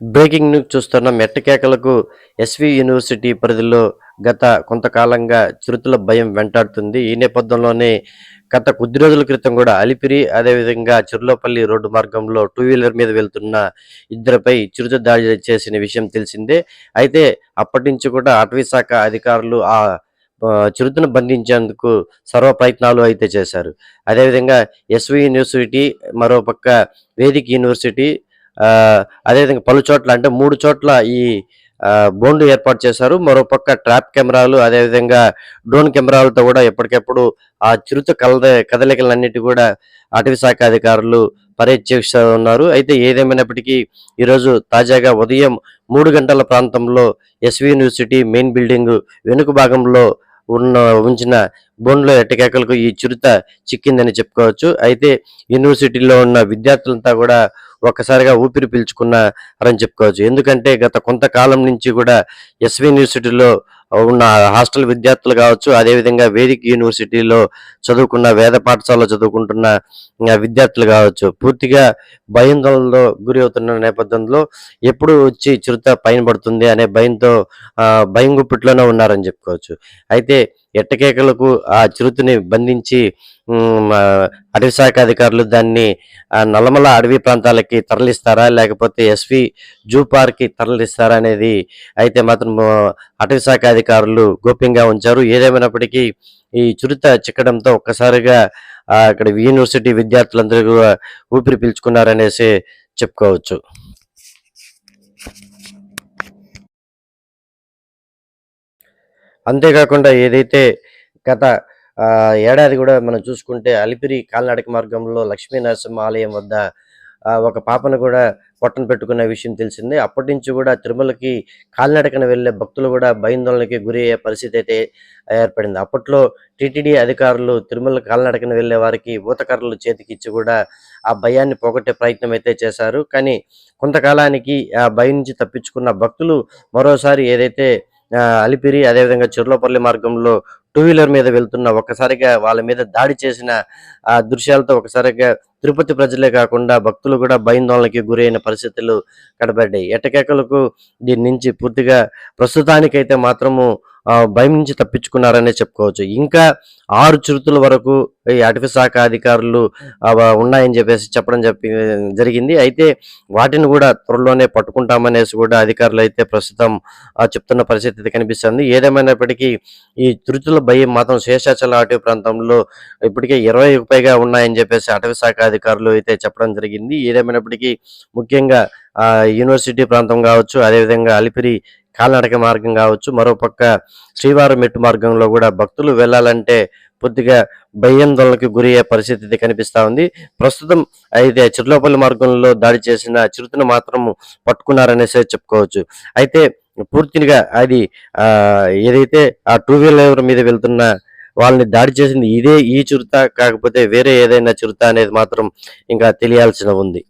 Breaking news చూస్తున్న మెట్టకేకలకు SV university పరిధిలో గత కొంతకాలంగా చిరుతల భయం వెంటాడుతుంది. ఈ నేపథ్యంలోనే గత కొద్ది రోజుల క్రితం కూడా అలిపిరి అదేవిధంగా చిరులోపల్లి రోడ్డు మార్గంలో టూ వీలర్ మీద వెళ్తున్న ఇద్దరిపై చిరుత దాడి చేసిన విషయం తెలిసిందే. అయితే అప్పటి నుంచి కూడా అటవీ శాఖ అధికారులు ఆ చిరుతను బంధించేందుకు సర్వ ప్రయత్నాలు అయితే చేశారు. అదేవిధంగా ఎస్వి యూనివర్సిటీ మరోపక్క వేదిక యూనివర్సిటీ అదేవిధంగా పలు చోట్ల అంటే మూడు చోట్ల ఈ బోండు ఏర్పాటు చేశారు. మరోపక్క ట్రాప్ కెమెరాలు అదేవిధంగా డ్రోన్ కెమెరాలతో కూడా ఎప్పటికెప్పుడు ఆ చిరుత కలద కదలికలన్నిటి కూడా అటవీ శాఖ అధికారులు పర్యవేక్షిస్తూ ఉన్నారు అయితే ఏదేమైనప్పటికీ ఈరోజు తాజాగా ఉదయం మూడు గంటల ప్రాంతంలో ఎస్వి యూనివర్సిటీ మెయిన్ బిల్డింగ్ వెనుక భాగంలో ఉన్న ఉంచిన బోన్లో ఎట్టకేకలకు ఈ చిరుత చిక్కిందని చెప్పుకోవచ్చు. అయితే యూనివర్సిటీలో ఉన్న విద్యార్థులంతా కూడా ఒక్కసారిగా ఊపిరి పీల్చుకున్నారని చెప్పుకోవచ్చు. ఎందుకంటే గత కొంతకాలం నుంచి కూడా ఎస్వి యూనివర్సిటీలో ఉన్న హాస్టల్ విద్యార్థులు కావచ్చు అదేవిధంగా వేదిక యూనివర్సిటీలో చదువుకున్న వేద పాఠశాలలో చదువుకుంటున్న విద్యార్థులు కావచ్చు పూర్తిగా భయాందోళనలో గురి అవుతున్న నేపథ్యంలో ఎప్పుడు వచ్చి చిరుత పైన పడుతుంది అనే భయంతో భయం గుప్పిట్లోనే ఉన్నారని చెప్పుకోవచ్చు. అయితే ఎట్టకేకలకు ఆ చిరుతని బంధించి ఉమ్, అటవీ శాఖ అధికారులు దాన్ని ఆ, నల్లమల అడవి ప్రాంతాలకి తరలిస్తారా? లేకపోతే ఎస్వి జూ పార్క్కి తరలిస్తారా అనేది అయితే మాత్రం అటవీశాఖ అటవీ శాఖ అధికారులు గోప్యంగా ఉంచారు. ఏదేమైనప్పటికీ ఈ చిరుత చిక్కడంతో ఒక్కసారిగా అక్కడ యూనివర్సిటీ విద్యార్థులందరూ కూడా ఊపిరి పీల్చుకున్నారనేసి చెప్పుకోవచ్చు. అంతేకాకుండా ఏదైతే గత ఏడాది కూడా మనం చూసుకుంటే అలిపిరి కాలినడక మార్గంలో లక్ష్మీనరసింహ ఆలయం వద్ద ఒక పాపను కూడా పొట్టను పెట్టుకున్న విషయం తెలిసిందే. అప్పటి నుంచి కూడా తిరుమలకి కాలినడకన వెళ్ళే భక్తులు కూడా భయాందోళనకి గురి అయ్యే పరిస్థితి అయితే ఏర్పడింది. అప్పట్లో టీటీడీ అధికారులు తిరుమల కాలినడకన వెళ్ళే వారికి ఊతకర్రలు చేతికి ఇచ్చి కూడా ఆ భయాన్ని పోగొట్టే ప్రయత్నం అయితే చేశారు. కానీ కొంతకాలానికి ఆ భయం నుంచి తప్పించుకున్న భక్తులు మరోసారి ఏదైతే అలిపిరి అదేవిధంగా చిర్లోపల్లి మార్గంలో టూ వీలర్ మీద వెళ్తున్న ఒక్కసారిగా వాళ్ళ మీద దాడి చేసిన ఆ దృశ్యాలతో ఒకసారిగా తిరుపతి ప్రజలే కాకుండా భక్తులు కూడా భయందోళనకి గురైన పరిస్థితులు కనబడ్డాయి. ఎట్టకేకలకు దీని నుంచి పూర్తిగా ప్రస్తుతానికైతే మాత్రము భయం నుంచి తప్పించుకున్నారనే చెప్పుకోవచ్చు. ఇంకా ఆరు చిరుతుల వరకు ఈ అటవీ శాఖ అధికారులు ఉన్నాయని చెప్పేసి చెప్పడం చెప్పి జరిగింది. అయితే వాటిని కూడా త్వరలోనే పట్టుకుంటామనేసి కూడా అధికారులు అయితే ప్రస్తుతం చెప్తున్న పరిస్థితి కనిపిస్తుంది. ఏదేమైనప్పటికీ ఈ చిరుతుల భయం మాత్రం శేషాచల అటవీ ప్రాంతంలో ఇప్పటికే ఇరవై పైగా ఉన్నాయని చెప్పేసి అటవీ శాఖ అధికారులు అయితే చెప్పడం జరిగింది. ఏదేమైనప్పటికీ ముఖ్యంగా యూనివర్సిటీ ప్రాంతం కావచ్చు అదేవిధంగా అలిపిరి కాలినడక మార్గం కావచ్చు మరోపక్క శ్రీవారం మెట్టు మార్గంలో కూడా భక్తులు వెళ్ళాలంటే పూర్తిగా భయాందోళనకు గురి అయ్యే పరిస్థితి కనిపిస్తా ఉంది. ప్రస్తుతం అయితే చిరులోపల్లి మార్గంలో దాడి చేసిన చిరుతను మాత్రం పట్టుకున్నారనేసే చెప్పుకోవచ్చు. అయితే పూర్తిగా అది ఆ ఏదైతే ఆ టూ వీలర్ మీద వెళ్తున్న వాళ్ళని దాడి చేసింది ఇదే ఈ చిరుత కాకపోతే వేరే ఏదైనా చిరుత అనేది మాత్రం ఇంకా తెలియాల్సిన ఉంది.